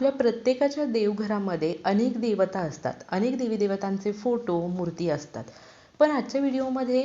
आपल्या प्रत्येकाच्या देवघरामध्ये अनेक देवता असतात. अनेक देवी देवतांचे फोटो मूर्ती असतात. पण आजच्या व्हिडिओमध्ये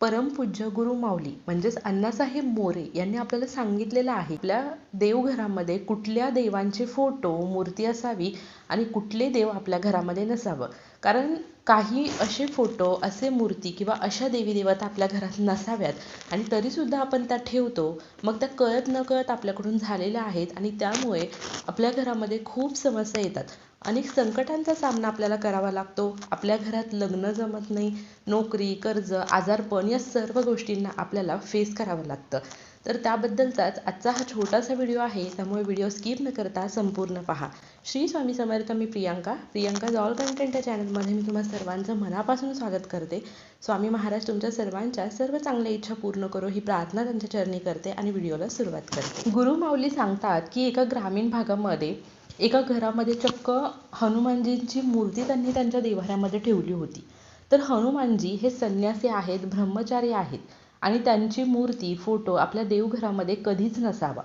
परमपूज्य गुरु माऊली म्हणजेच अण्णासाहेब मोरे यांनी आपल्याला सांगितलेलं आहे आपल्या देवघरामध्ये कुठल्या देवांचे फोटो मूर्ती असावी आणि कुठले देव आपल्या घरामध्ये नसावं. कारण काही असे फोटो असे मूर्ती किंवा अशा देवी देवता आपल्या घरात नसाव्यात आणि तरीसुद्धा आपण त्या ठेवतो. मग त्या कळत न कळत आपल्याकडून झालेल्या आहेत आणि त्यामुळे आपल्या घरामध्ये खूप समस्या येतात. अनेक संकटांचा सामना आपल्याला करावा लागतो. आपल्या घरात लग्न जमत नाही नोकरी कर्ज आजारपण या सर्व गोष्टींना आपल्याला फेस करावं लागतं. तर त्याबद्दलचाच आजचा हा छोटासा व्हिडिओ आहे. त्यामुळे व्हिडिओ स्किप न करता संपूर्ण पहा. श्री स्वामी समर्थ मी प्रियांका. प्रियांका ऑल कंटेंट या चॅनलमध्ये मी तुम्हा सर्वांचं मनापासून स्वागत करते. स्वामी महाराज तुमच्या सर्वांच्या सर्व चांगल्या इच्छा पूर्ण करो ही प्रार्थना त्यांच्या चरणी करते आणि व्हिडिओला सुरुवात करते. गुरु माऊली सांगतात की एका ग्रामीण भागामध्ये एका घरामध्ये चक्क हनुमानजींची मूर्ती त्यांनी त्यांच्या देवाऱ्यामध्ये ठेवली होती. तर हनुमानजी हे संन्यासी आहेत ब्रह्मचारी आहेत आणि त्यांची मूर्ती फोटो आपल्या देवघरामध्ये कधीच नसावा.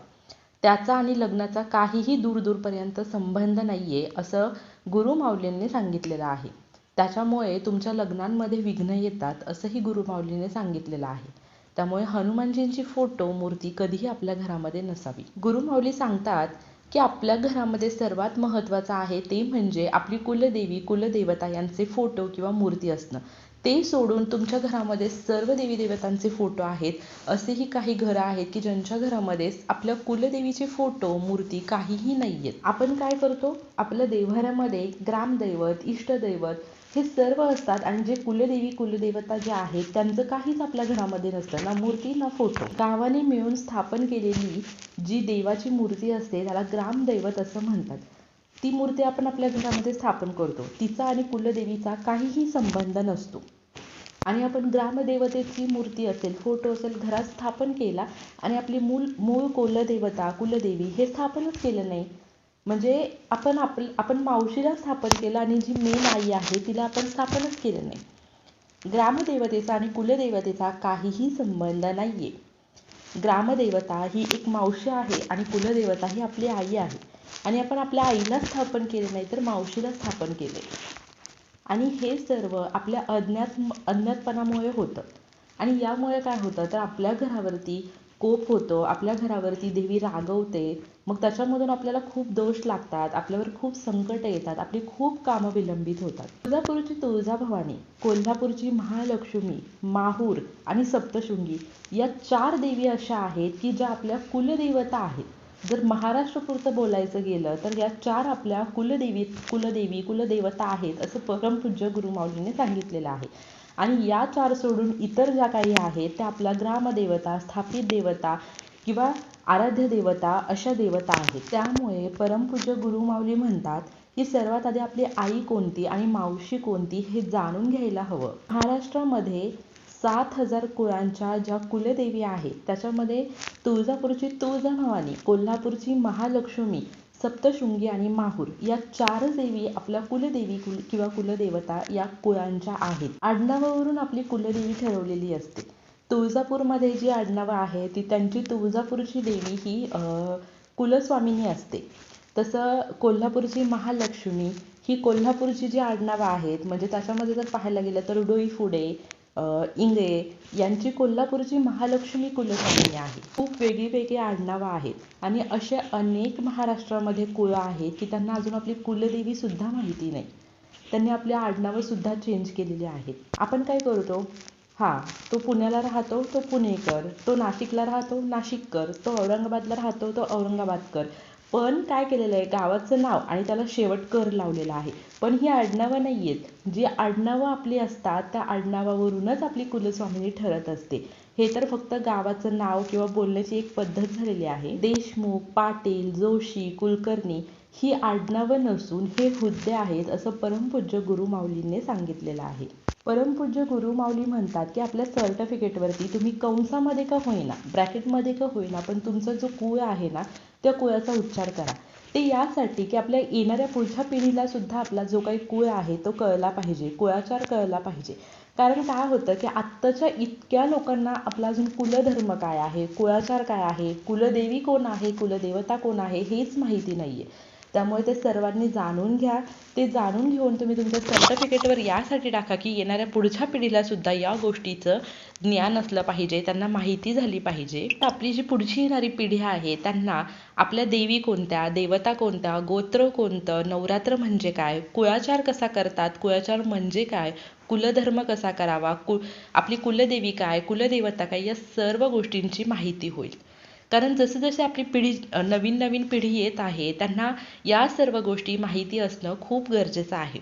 त्याचा आणि लग्नाचा काहीही दूरदूरपर्यंत संबंध नाही आहे असं गुरु माऊलींनी सांगितलेलं आहे. त्याच्यामुळे तुमच्या लग्नांमध्ये विघ्न येतात असंही गुरुमाऊलीने सांगितलेलं आहे. त्यामुळे हनुमानजींची फोटो मूर्ती कधीही आपल्या घरामध्ये नसावी. गुरुमाऊली सांगतात की आपल्या घरामध्ये सर्वात महत्त्वाचं आहे ते म्हणजे आपली कुलदेवी कुलदेवता यांचे फोटो किंवा मूर्ती असणं. ते सोडून तुमच्या घरामध्ये सर्व देवी देवतांचे फोटो आहेत. असेही काही घरं आहेत की ज्यांच्या घरामध्ये आपल्या कुलदेवीचे फोटो मूर्ती काहीही नाही आहेत आपण काय करतो? आपल्या देव्हाऱ्यामध्ये ग्रामदैवत इष्टदैवत हे सर्व असतात आणि जे कुलदेवी कुलदेवता जे आहेत त्यांचं काहीच आपल्या घरामध्ये नसतं ना मूर्ती ना फोटो गावाने मिळून स्थापन केलेली जी देवाची मूर्ती असते त्याला ग्रामदैवत असं म्हणतात. ती मूर्ती आपण आपल्या घरामध्ये स्थापन करतो. तिचा आणि कुलदेवीचा काहीही संबंध नसतो. आणि आपण ग्रामदेवतेची मूर्ती असेल फोटो असेल घरात स्थापन केला आणि आपली मूल मूळ कुलदेवता कुलदेवी हे स्थापनच केलं नाही. म्हणजे आपण आपल आपण मावशीला स्थापन केलं आणि जी मेन आई आहे तिला आपण स्थापनच केलं नाही. ग्रामदेवतेचा आणि कुलदेवतेचा काहीही संबंध नाही आहे ग्रामदेवता ही एक मावशी आहे आणि कुलदेवता ही आपली आई आहे. आणि आपण आपल्या आईला स्थापन केले नाही तर मावशीला स्थापन केले. आणि हे सर्व आपल्या अज्ञात अज्ञातपणामुळे होतं. आणि यामुळे काय होतं? तर आपल्या घरावरती कोप होतं आपल्या घरावरती देवी रागवते मग त्याच्यामधून आपल्याला खूप दोष लागतात आपल्यावर खूप संकट येतात आपली खूप कामं विलंबित होतात. तुळजापूरची तुळजाभवानी कोल्हापूरची महालक्ष्मी माहूर आणि सप्तशृंगी या चार देवी अशा आहेत की ज्या आपल्या कुलदेवता आहेत. जर महाराष्ट्रपुरतं बोलायचं गेलं तर या चार आपल्या कुलदेवी कुलदेवी कुलदेवता आहेत असं परमपूज्य गुरुमाऊलीने सांगितलेलं आहे. आणि या चार सोडून इतर ज्या काही आहेत त्या आपल्या ग्रामदेवता स्थापित देवता किंवा आराध्य देवता अशा देवता आहेत. त्यामुळे परमपूज्य गुरुमाऊली म्हणतात की सर्वात आधी आपली आई कोणती आणि मावशी कोणती हे जाणून घ्यायला हवं. महाराष्ट्रामध्ये सात हजार कुळांच्या ज्या कुलदेवी आहेत त्याच्यामध्ये तुळजापूरची तुळजाभवानी कोल्हापूरची महालक्ष्मी सप्तशृंगी आणि माहूर या चार देवी आपल्या कुलदेवी कुल किंवा कुलदेवता या कुळांच्या आहेत. आडनावावरून आपली कुलदेवी ठरवलेली असते. तुळजापूरमध्ये जी आडनावं आहे ती त्यांची तुळजापूरची देवी ही कुलस्वामिनी असते. तसं कोल्हापूरची महालक्ष्मी ही कोल्हापूरची जी आडनावं आहेत म्हणजे त्याच्यामध्ये जर पाहायला गेलं तर डोईफुडे इंगळे यांची कोल्हापूरची महालक्ष्मी कुलस्वामिनी आहे खूप वेगळी वेगळी आडनावं आहेत. आणि असे अनेक महाराष्ट्रामध्ये कुळं आहेत की त्यांना अजून आपली कुलदेवी सुद्धा माहिती नाही. त्यांनी आपली आडनावं सुद्धा चेंज केलेली आहेत. आपण काय करतो? हां तो पुण्याला राहतो तो पुणेकर तो नाशिकला राहतो नाशिककर तो औरंगाबादला राहतो तो औरंगाबादकर. पण काय केलेलं आहे गावाचं नाव आणि त्याला शेवट कर लावलेला आहे. पण ही आडनावं नाही आहेत जी आडनावं आपली असतात त्या आडनावावरूनच आपली कुलस्वामिनी ठरत असते. हे तर फक्त गावाचं नाव किंवा बोलण्याची एक पद्धत झालेली आहे. देशमुख पाटील जोशी कुलकर्णी ही आडनावं नसून हे हुद्दे आहेत असं परमपूज्य गुरु माऊलींनी सांगितलेलं आहे. परमपूज्य गुरु माऊली म्हणतात की आपल्या सर्टिफिकेटवरती तुम्ही कंसामध्ये का होईना ब्रॅकेटमध्ये का होईना पण तुमचा जो कुळ आहे ना त्या कुळाचा उच्चार करा. ते यासाठी की आपल्या येणाऱ्या पुढच्या पिढीला सुद्धा आपला जो काही कुळ आहे तो कळला पाहिजे कुळाचार कळला पाहिजे. कारण काय होतं की आत्ताच्या इतक्या लोकांना आपला अजून कुलधर्म काय आहे कुळाचार काय आहे कुलदेवी कोण आहे कुलदेवता कोण आहे हेच माहिती नाही आहे त्यामुळे ते सर्वांनी जाणून घ्या. ते जाणून घेऊन तुम्ही तुमच्या सर्टिफिकेटवर यासाठी टाका की येणाऱ्या पुढच्या पिढीला सुद्धा या गोष्टीचं ज्ञान असलं पाहिजे त्यांना माहिती झाली पाहिजे. आपली जी पुढची येणारी पिढी आहे त्यांना आपल्या देवी कोणत्या देवता कोणत्या गोत्र कोणतं नवरात्र म्हणजे काय कुळाचार कसा करतात कुळाचार म्हणजे काय कुलधर्म कसा करावा कु आपली कुलदेवी काय कुलदेवता काय या सर्व गोष्टींची माहिती होईल. कारण जसं जसे आपली पिढी नवीन नवीन पिढी येत आहे त्यांना या सर्व गोष्टी माहिती असणं खूप गरजेचं आहे.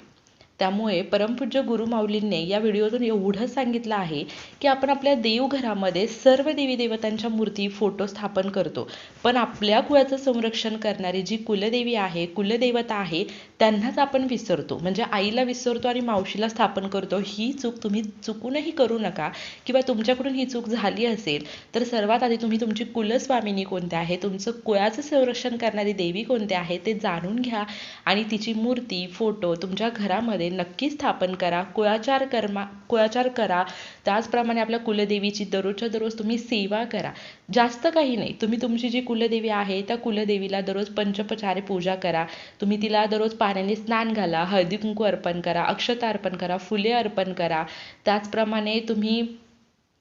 त्यामुळे परमपूज्य गुरुमाऊलींनी या व्हिडिओतून एवढं सांगितलं आहे की आपण आपल्या देवघरामध्ये सर्व देवी देवतांच्या मूर्ती फोटो स्थापन करतो. पण आपल्या कुळाचं संरक्षण करणारी जी कुलदेवी आहे कुलदेवता आहे त्यांनाच आपण विसरतो. म्हणजे आईला विसरतो आणि मावशीला स्थापन करतो ही चूक तुम्ही चुकूनही करू नका. किंवा तुमच्याकडून ही चूक झाली असेल तर सर्वात आधी तुम्ही तुमची कुलस्वामिनी कोणत्या आहे तुमचं कुळाचं संरक्षण करणारी देवी कोणत्या आहे ते जाणून घ्या. आणि तिची मूर्ती फोटो तुमच्या घरामध्ये नक्की स्थापन करा कुळाचार कर्मा कुळाचार करा. त्याचप्रमाणे आपल्या कुलदेवीची दररोजच्या दररोज तुम्ही सेवा करा. जास्त काही नाही. तुम्ही तुमची जी कुलदेवी आहे त्या कुलदेवीला दररोज पंचपचारे पूजा करा. तुम्ही तिला दररोज पाण्याने स्नान घाला हळदी कुंकू अर्पण करा अक्षता अर्पण करा फुले अर्पण करा. त्याचप्रमाणे तुम्ही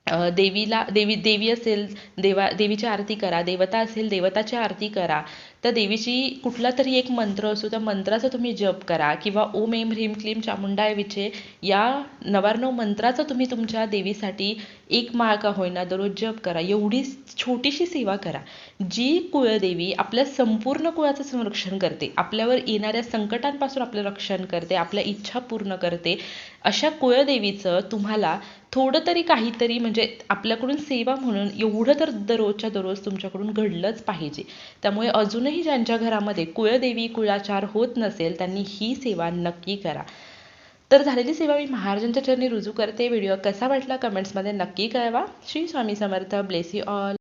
अं, देवीला देवी देवी असेल देवा देवीची आरती करा देवता असेल देवताची आरती करा. त्या देवीची कुठला तरी एक मंत्र असो त्या मंत्राचा तुम्ही जप करा किंवा ओम एम ह्रीम क्लीम चामुंडाय विचे या नवार्णव मंत्राचा तुम्ही तुमच्या देवीसाठी एक माळ का होईना दररोज जप करा. एवढी छोटीशी सेवा करा जी कुळदेवी आपल्या संपूर्ण कुळाचं संरक्षण करते. आपल्यावर येणाऱ्या संकटांपासून आपलं रक्षण करते आपल्या इच्छा पूर्ण करते. अशा कुळदेवीचं तुम्हाला थोडं तरी काहीतरी म्हणजे आपल्याकडून सेवा म्हणून एवढं तर दररोजच्या दररोज तुमच्याकडून घडलंच पाहिजे. त्यामुळे अजून अजूनही ज्यांच्या घरामध्ये कुळदेवी कुळाचार होत नसेल त्यांनी ही सेवा नक्की करा. तर झालेली सेवा मी महाराजांच्या चरणी रुजू करते. व्हिडिओ कसा वाटला कमेंट्समध्ये नक्की कळवा. Shri Swami Samarth. Bless you all.